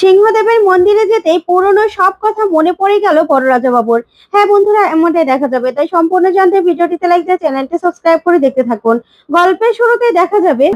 সিংহদেবের মন্দিরে যেতেই পুরনো সব কথা মনে পড়ে গেল বড় রাজা বাবুর হ্যাঁ বন্ধুরা, এমনটাই দেখা যাবে। তাই সম্পূর্ণ জানতে ভিডিওটিতে লাইক দিয়ে চ্যানেলটি সাবস্ক্রাইব করে দেখতে থাকুন। গল্পের শুরুতেই দেখা যাবে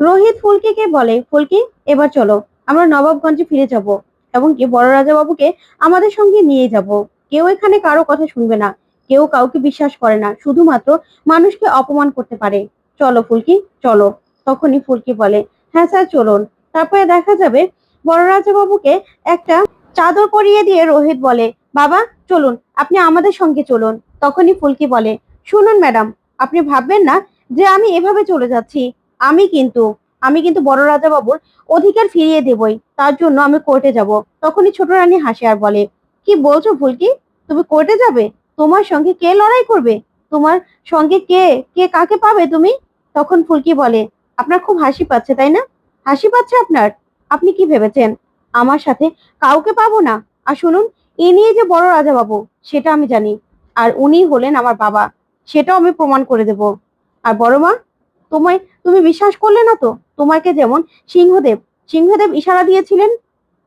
রোহিত ফুলকিকে বলে, ফুলকি, এবার চলো, আমরা নবাবগঞ্জে ফিরে যাব এবং কি বড় রাজা বাবুকে আমাদের সঙ্গে নিয়ে যাব। কেউ এখানে কারও কথা শুনবে না, কেউ কাউকে বিশ্বাস করে না, শুধুমাত্র মানুষকে অপমান করতে পারে। চলো ফুলকি, চলো। তখনই ফুলকি বলে হ্যাঁ স্যার, চলুন। তারপরে দেখা যাবে বড় রাজা বাবুকে একটা চাদর পরিয়ে দিয়ে রোহিত বলে, বাবা, চলুন, আপনি আমাদের সঙ্গে চলুন। তখনই ফুলকি বলে, শুনুন ম্যাডাম, আপনি ভাববেন না যে আমি এভাবে চলে যাচ্ছি। আমি কিন্তু আমি কিন্তু বড় রাজা বাবুর অধিকার ফিরিয়ে দেবই, তার জন্য আমি কোর্টে যাব। তখনই ছোট রানী হাসে আর বলে, কি বলছো ফুলকি? তুমি কোর্টে যাবে? তোমার সঙ্গে কে লড়াই করবে? তোমার সঙ্গে কে কে কাকে পাবে তুমি? তখন ফুলকি বলে, আপনার খুব হাসি পাচ্ছে, তাই না? হাসি পাচ্ছে আপনার? আপনি কি ভেবেছেন? আমার সাথে কাউকে পাবো না? আর শুনুন, এ নিয়ে যে বড় রাজা বাবু সেটা আমি জানি। আর উনি হলেন আমার বাবা, সেটাও আমি প্রমাণ করে দেব। আর বড় মা, তোমায় তুমি বিশ্বাস করলে না তো? তোমাকে যেমন সিংহদেব সিংহদেব ইশারা দিয়েছিলেন,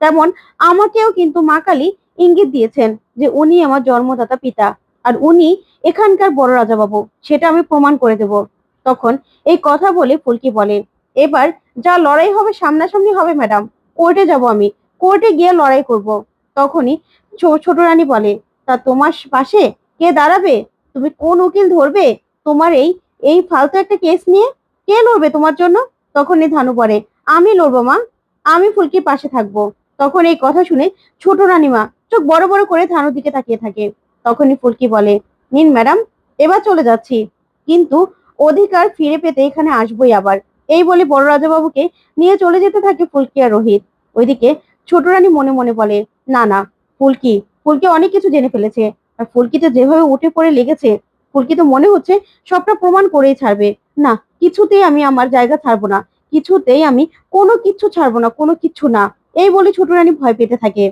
তেমন আমাকেও কিন্তু মা কালী ইঙ্গিত দিয়েছেন যে উনি আমার জন্মদাতা পিতা। আর উনি এখানকার বড় রাজা বাবু সেটা আমি প্রমাণ করে দেব। তখন এই কথা বলে ফুলকি বলে এবার যা লড়াই হবে সামনাসামনি হবে ম্যাডাম কোর্টে যাব আমি। কোর্টে গিয়ে লড়াই করব। তখনই ছোট রানী বলে, তা তোমার পাশে কে দাঁড়াবে? তুমি কোন উকিল ধরবে? তোমার এই এই ফালতু একটা কেস নিয়ে কে লড়বে তোমার জন্য? তখনই ধানু বলে, আমি লড়বো, মা। আমি ফুলকির পাশে থাকব। তখন এই কথা শুনে ছোট রানীমা চোখ বড় বড় করে ধানুর দিকে তাকিয়ে থাকে। তখনই ফুলকি বলে, নিন ম্যাডাম এবার চলে যাচ্ছি। কিন্তু অধিকার ফিরে পেতে এখানে আসবোই আবার। এই বলে বড় রাজাবাবুকে নিয়ে চলে যেতে থাকে ফুলকি আর রোহিত। ওইদিকে ছোট রানী মনে মনে বলে, না না, ফুলকি ফুলকি অনেক কিছু জেনে ফেলেছে। আর ফুলকি তো যেভাবে উঠে পড়ে লেগেছে, ফুলকি তো মনে হচ্ছে সবটা প্রমাণ করেই ছাড়বে। না, কিছুতেই আমি আমার জায়গা ছাড়বো না, কিছুতেই আমি কোনো কিছু ছাড়বো না, কোনো কিছু না। এই বলে ছোট রানী ভয় পেতে থাকে।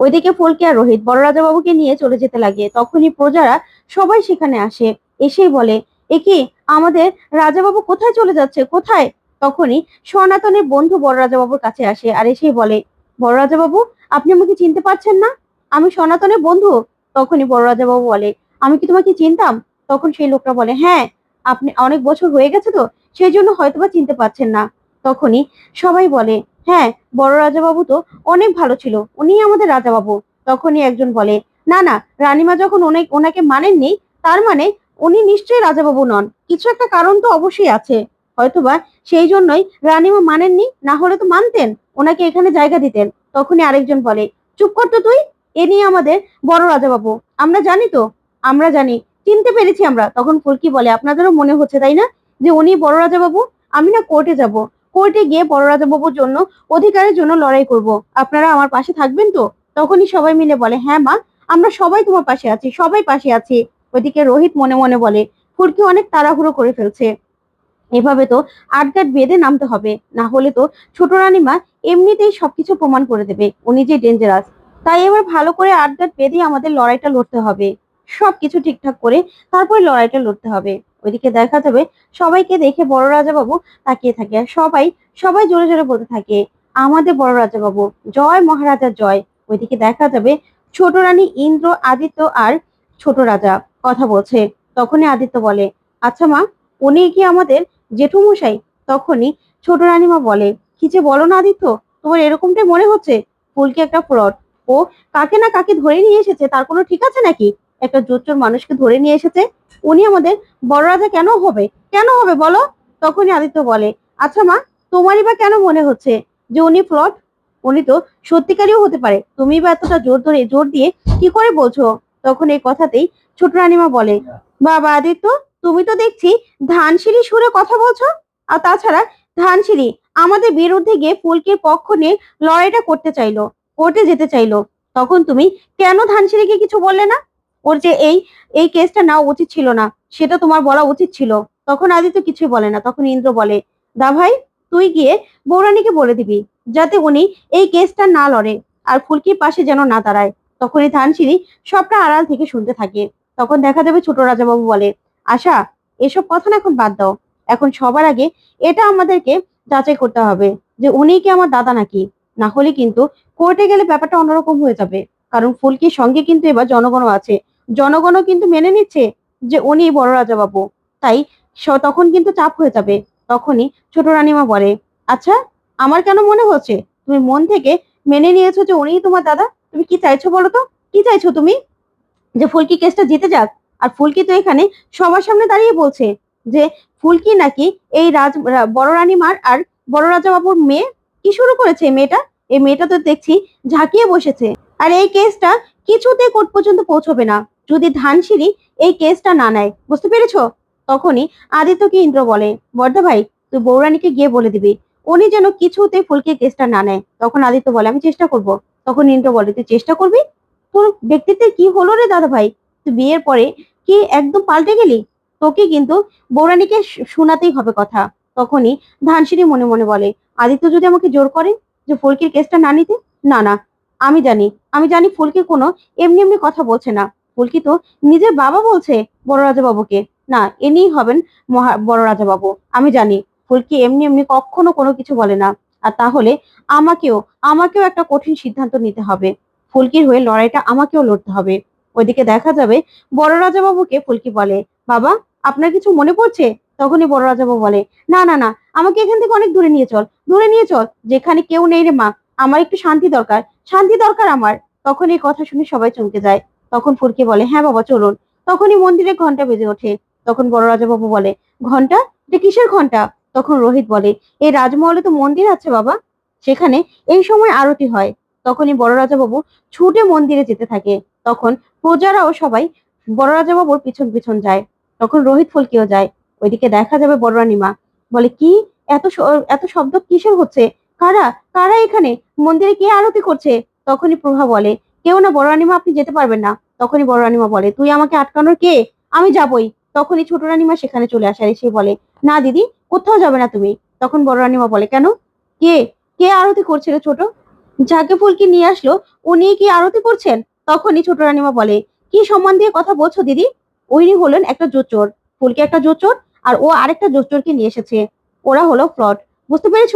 ওইদিকে ফুলকি আর রোহিত বড় রাজাবাবুকে নিয়ে চলে যেতে লাগে। তখনই প্রজারা সবাই সেখানে আসে, এসেই বলে এ কি আমাদের রাজাবাবু কোথায় চলে যাচ্ছে? কোথায়? তখনই সনাতনের বন্ধু বড় রাজাবাবুর কাছে আসে আর এসেই বলে বড় রাজাবাবু আপনি আমাকে চিনতে পারছেন না? আমি সনাতনের বন্ধু? তখনই বড় রাজাবাবু বলে, আমি কি তোমাকে চিনতাম? তখন সেই লোকটা বলে হ্যাঁ আপনি অনেক বছর হয়ে গেছে তো, সেই জন্য হয়তোবা চিনতে পারছেন না। তখনই সবাই বলে হ্যাঁ বড় রাজাবাবু তো অনেক ভালো ছিল উনি আমাদের রাজাবাবু। তখনই একজন বলে, না না, রানীমা যখন অনেক ওনাকে মানেননি, তার মানে উনি নিশ্চয়ই রাজাবাবু নন। কিছু একটা কারণ তো অবশ্যই আছে। হয়তোবা সেই জন্যই রানীমা মানেননি, না হলে তো মানতেন, ওনাকে এখানে জায়গা দিতেন, তখনই আরেকজন বলে। চুপ কর তো তুই, এ নিয়ে আমাদের বড় রাজাবাবু। আমরা জানি তো, আমরা জানি, চিনতে পেরেছি আমরা। তখন ফুলকি বলে, আপনাদেরও মনে হচ্ছে, তাই না? যে উনি বড় রাজাবাবু, আমি না কোর্টে যাব। কোর্টে গিয়ে বড় রাজাবাবুর জন্য, অধিকারের জন্য লড়াই করব। আপনারা আমার পাশে থাকবেন তো? তখনই সবাই মিলে বলে হ্যাঁ মা, আমরা সবাই তোমার পাশে আছি, সবাই পাশে আছি। ওইদিকে রোহিত মনে মনে বলে ফুলকি অনেক তাড়াহুড়ো করে ফেলছে। এভাবে তো আটগাট বেঁধে নামতে হবে। না হলে তো ছোট রানীমা এমনিতেই সবকিছু প্রমাণ করে দেবে। উনি যে ডেঞ্জারাস তাই এবার ভালো করে আটগাট বেঁধে আমাদের লড়াইটা লড়তে হবে। সবকিছু ঠিকঠাক করে তারপরে লড়াইটা লড়তে হবে। ওইদিকে দেখা যাবে সবাইকে দেখে বড় রাজা বাবু তাকিয়ে থাকে। আর সবাই সবাই জোরে জোরে বলতে থাকে, আমাদের বড় রাজা বাবু জয় মহারাজা জয়। ওইদিকে দেখা যাবে ছোট রানী ইন্দ্র, আদিত্য আর ছোট রাজা। কথা বলছে, তখনই আদিত্য বলে আচ্ছা মা, উনি কি আমাদের জেঠুমশাই? তখনই ছোট রানীমা বলে, কি যে বলো না আদিত্য, তোমার এরকমটাই মনে হচ্ছে? ফুলকি একটা ফ্রড। ও কাকে না কাকে ধরে নিয়ে এসেছে, তার কোনো ঠিক আছে নাকি? একটা জোচ্চোর মানুষকে ধরে নিয়ে এসেছে? উনি আমাদের বড় রাজা কেন হবে? কেন হবে বলো? তখনই আদিত্য বলে আচ্ছা মা, তোমারই বা কেন মনে হচ্ছে যে উনি ফ্রড? উনি তো সত্যিকারীও হতে পারে। তুমি বা এতটা জোর ধরে, জোর দিয়ে কি করে বলছো? তখন এই কথাতেই ছোট রানিমা বলে, বাবা আদিত্য, তুমি তো দেখছি ধানসিঁড়ি সুরে কথা বলছো। আর তাছাড়া ধানসিঁড়ি আমাদের বিরুদ্ধে গিয়ে ফুলকির পক্ষ নিয়ে লড়াইটা করতে চাইলো, কোর্টে যেতে চাইলো। তখন তুমি কেন ধানসিঁড়িকে কিছু বললে না? ওর যে এই এই কেসটা নেওয়া উচিত ছিল না, সেটা তোমার বলা উচিত ছিল। তখন আদিত্য কিছুই বলে না, তখন ইন্দ্র বলে, দা ভাই, তুই গিয়ে বৌরানীকে বলে দিবি, যাতে উনি এই কেসটা না লড়ে, আর ফুলকির পাশে যেন না দাঁড়ায়। তখনই ধানসিঁড়ি সবটা আড়াল থেকে শুনতে থাকে। তখন দেখা যাবে ছোট রাজাবাবু বলে, আশা, এসব কথা না এখন বাদ দাও। এখন সবার আগে এটা আমাদেরকে যাচাই করতে হবে যে উনি কি আমার দাদা নাকি। না হলে কিন্তু কোর্টে গেলে ব্যাপারটা অন্যরকম হয়ে যাবে। কারণ ফুলকির সঙ্গে কিন্তু এবার জনগণও আছে। জনগণও কিন্তু মেনে নিচ্ছে যে উনি বড় রাজা বাবু তাই তখন কিন্তু চাপ হয়ে যাবে। তখনই ছোট রানীমা বলে আচ্ছা আমার কেন মনে হচ্ছে? তুমি মন থেকে মেনে নিয়েছো যে উনিই তোমার দাদা? তুমি কি চাইছো বলো তো? কি চাইছো তুমি? যে ফুলকি কেসটা জিতে যাক, আর ফুলকি তো এখানে সবার সামনে দাঁড়িয়ে বলছে যে ফুলকি নাকি এই রাজ বড় রানীমার আর বড় রাজা বাবুর মেয়ে কি শুরু করেছে মেয়েটা? এই মেয়েটা তো দেখছি ঝাঁকিয়ে বসেছে। আর এই কেসটা কিছুতে কোর্ট পর্যন্ত পৌঁছবে না। যদি ধানসিঁড়ি এই কেসটা না নেয়, বুঝতে পেরেছ? তখনই আদিত্যকে ইন্দ্র বলে বর্ধা ভাই, তুই বৌরানীকে গিয়ে বলে দিবি। উনি যেন কিছুতে ফুলকে কেসটা না নেয়। তখন আদিত্য বলে, আমি চেষ্টা করব। তখন ইন্দ্র বলে, তুই চেষ্টা করবি? তোর ব্যক্তিত্বের কি হলো রে দাদা ভাই তুই বিয়ের পরে কি একদম পাল্টে গেলি? তোকে কিন্তু বৌরানীকে শোনাতেই হবে কথা। তখনই ধানসিঁড়ি মনে মনে বলে, আদিত্য যদি আমাকে জোর করে যে ফুলকির কেসটা না নিতে? না না, আমি জানি আমি জানি ফুলকি কোনো এমনি এমনি কথা বলছে না। ফুলকি তো নিজের বাবা বলছে বড় রাজা বাবুকে না এনেই হবেন মহা, বড় রাজা বাবু আমি জানি। ফুলকি এমনি এমনি কখনো কোনো কিছু বলে না। আর তাহলে আমাকেও আমাকেও একটা কঠিন সিদ্ধান্ত নিতে হবে। ফুলকির হয়ে লড়াইটা আমাকেও লড়তে হবে। ওইদিকে দেখা যাবে বড় রাজা বাবুকে ফুলকি বলে, বাবা, আপনার কিছু মনে পড়ছে? তখনই বড় রাজা বাবু বলে, না না না, আমাকে এখান থেকে অনেক দূরে নিয়ে চল, দূরে নিয়ে চল, যেখানে কেউ নেই রে মা। আমার একটু শান্তি দরকার শান্তি দরকার আমার। তখন এই কথা শুনে সবাই চমকে যায়। তখন ফুলকি বলে হ্যাঁ বাবা, চলুন। তখনই মন্দিরে ঘণ্টা বেজে ওঠে। তখন বড় রাজা বাবু বলে ঘণ্টা এটা কিসের ঘণ্টা তখন রোহিত বলে, এই রাজমহলে তো মন্দির আছে বাবা। সেখানে এই সময় আরতি হয়। তখনই বড় রাজা বাবু ছুটে মন্দিরে যেতে থাকে। তখন প্রজারাও সবাই বড় রাজা বাবুর পিছন পিছন যায়। তখন রোহিত ফুলকিও যায়। ওইদিকে দেখা যাবে বড় রানীমা। বলে, কি? এত এত শব্দ কিসের হচ্ছে? কারা? কারা এখানে? মন্দিরে কে আরতি করছে? তখনই প্রভা বলে, কেউ না, বড় রানীমা, আপনি যেতে পারবেন না। তখনই বড় রানীমা বলে, তুই আমাকে আটকানোর কে? আমি যাবই। তখনই ছোট রানীমা সেখানে চলে আসে আর এসে বলে, না, দিদি, কোথাও যাবে না তুমি। তখন বড় রানীমা বলে, কেন? কে? কে আরতি করছিল ছোট? যাকে ফুলকি নিয়ে আসলো উনি কি আরতি করছেন? তখনই ছোট রানিমা বলে, কি সম্মান দিয়ে কথা বলছো দিদি? উনি হলেন একটা জোচর। ফুলকি একটা জোচর, আর ও আরেকটা জোচরকে নিয়ে এসেছে। ওরা হলো ফ্রড। বুঝতে পেরেছ?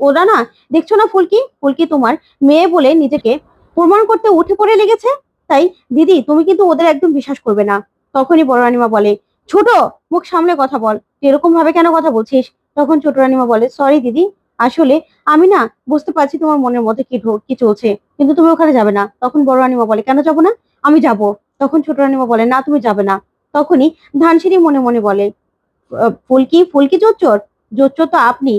ওরা না, দেখছ না ফুলকি? ফুলকি তোমার মেয়ে বলে নিজেকে প্রমাণ করতে উঠে পড়ে লেগেছে। তাই দিদি, তুমি কিন্তু ওদের একদম বিশ্বাস করবে না। তখনই বড় রানিমা বলে, ছোট, মুখ সামলে কথা বল। এরকম ভাবে কেন কথা বলছিস? তখন ছোট রানিমা বলে, সরি দিদি আসলে আমি না বুঝতে পারছি তোমার মনের মধ্যে কি কি চলছে, কিন্তু তুমি ওখানে যাবে না। তখন বড় রানীমা বলে, কেন যাব না? আমি যাব। তখন ছোট রানীমা বলে, না, তুমি যাবে না। তখনই ধানসিঁড়ি মনে মনে বলে ফুলকি ফুলকি জোচ্চর? জোচ্চর তো আপনি।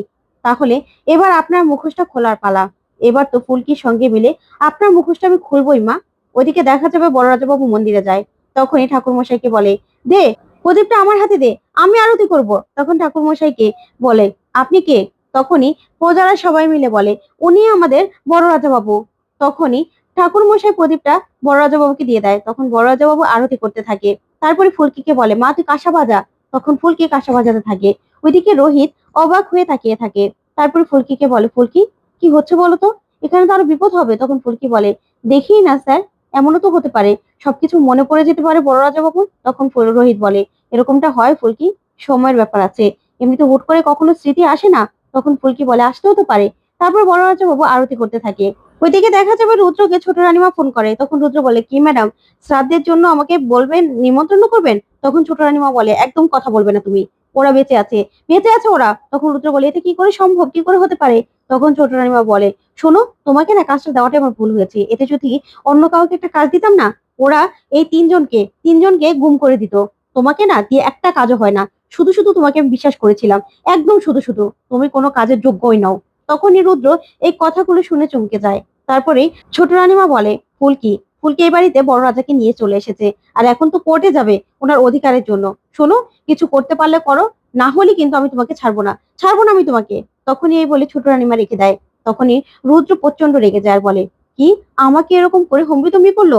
তাহলে এবার আপনার মুখোশটা খোলার পালা। এবার তো ফুলকির সঙ্গে মিলে আপনার মুখোশটা আমি খুলবই, মা। ওইদিকে দেখা যাবে বড় রাজাবাবু মন্দিরে যায়। তখনই ঠাকুর মশাইকে বলে, দে, প্রদীপটা আমার হাতে দে, আমি আরতি করব। তখন ঠাকুর মশাইকে বলে, আপনি কে? তখনই প্রজারা সবাই মিলে বলে, উনি আমাদের বড় রাজাবাবু। তখনই ঠাকুর মশাই প্রদীপটা বড় রাজাবাবুকে দিয়ে দেয়। তখন বড় রাজাবাবু আরতি করতে থাকে। তারপরে ফুলকিকে বলে, মা, তুই কাঁসা বাজা? তখন ফুলকি কাঁসা বাজাতে থাকে। ওইদিকে রোহিত অবাক হয়ে তাকিয়ে থাকে। তারপরে ফুলকিকে বলে, ফুলকি, কি হচ্ছে বলো তো? এখানে তো আরও বিপদ হবে। তখন ফুলকি বলে, দেখি না স্যার, এমনও তো হতে পারে। সবকিছু মনে পড়ে যেতে পারে বড় রাজা বাবু তখন রোহিত বলে, এরকমটা হয় ফুলকি? সময়ের ব্যাপার আছে। এমনিতে হুট করে কখনো স্মৃতি আসে না? তখন ফুলকি বলে, আসতেও তো পারে। তারপর বড় বাবু আরতি করতে থাকে। ওইদিকে দেখা যাবে রুদ্রকে ছোট রানীমা ফোন করে। তখন রুদ্র বলে, কি ম্যাডাম শ্রাদ্ধের জন্য আমাকে বলবেন, নিমন্ত্রণ করবেন? তখন ছোট রানীমা বলে, একদম কথা বলবে না তুমি। ওরা বেঁচে আছে। বেঁচে আছে ওরা? তখন রুদ্র বলে, এটা কি করে সম্ভব? কি করে হতে পারে? তখন ছোট রানীমা বলে, শোনো, তোমাকে না কাজটা দেওয়াটা আমার ভুল হয়েছে। এতে যদি অন্য কাউকে একটা কাজ দিতাম না, ওরা এই তিনজনকে তিনজনকে গুম করে দিত। তোমাকে না দিয়ে একটা কাজও হয় না। শুধু শুধু তোমাকে আমি বিশ্বাস করেছিলাম, একদম শুধু শুধু। তুমি কোনো কাজের যোগ্যই নাও। তখনই রুদ্র এই কথাগুলো শুনে চমকে যায়। তারপরে ছোট রানীমা বলে, ফুলকি ফুলকি এই বাড়িতে বড় রাজাকে নিয়ে চলে এসেছে, আর এখন তো কোর্টে যাবে ওনার অধিকারের জন্য। শোনো, কিছু করতে পারলে করো, না হলে কিন্তু আমি তোমাকে ছাড়বো না ছাড়বো না আমি তোমাকে। তখনই এই বলে ছোট রানীমা রেখে দেয়। তখনই রুদ্র প্রচণ্ড রেগে যায় আর বলে, কি? আমাকে এরকম করে হম্বি তম্বি করল?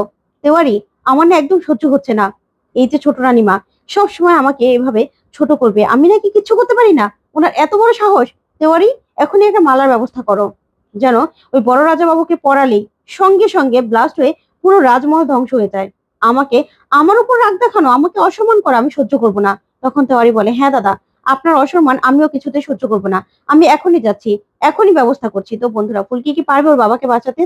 তেওয়ারি, আমার না একদম সহ্য হচ্ছে না। এই যে ছোট রানীমা সব সময় আমাকে এভাবে ছোট করবে। আমি নাকি কিচ্ছু করতে পারি না? ওনার এত বড় সাহস। তেওয়ারি, এখনই একটা মালার ব্যবস্থা করো। যেন ওই বড় রাজা বাবুকে পড়ালেই সঙ্গে সঙ্গে ব্লাস্ট হয়ে পুরো রাজমহল ধ্বংস হয়ে যায়। আমাকে আমার উপর রাগ দেখানো, আমাকে অসম্মান করা আমি সহ্য করব না। তখন তেওয়ারি বলে হ্যাঁ দাদা, আপনার অসম্মান আমিও কিছুতে সহ্য করব না। আমি এখনই যাচ্ছি, এখনই ব্যবস্থা করছি। তো বন্ধুরা, ফুলকি কি পারবে ওর বাবাকে বাঁচাতে?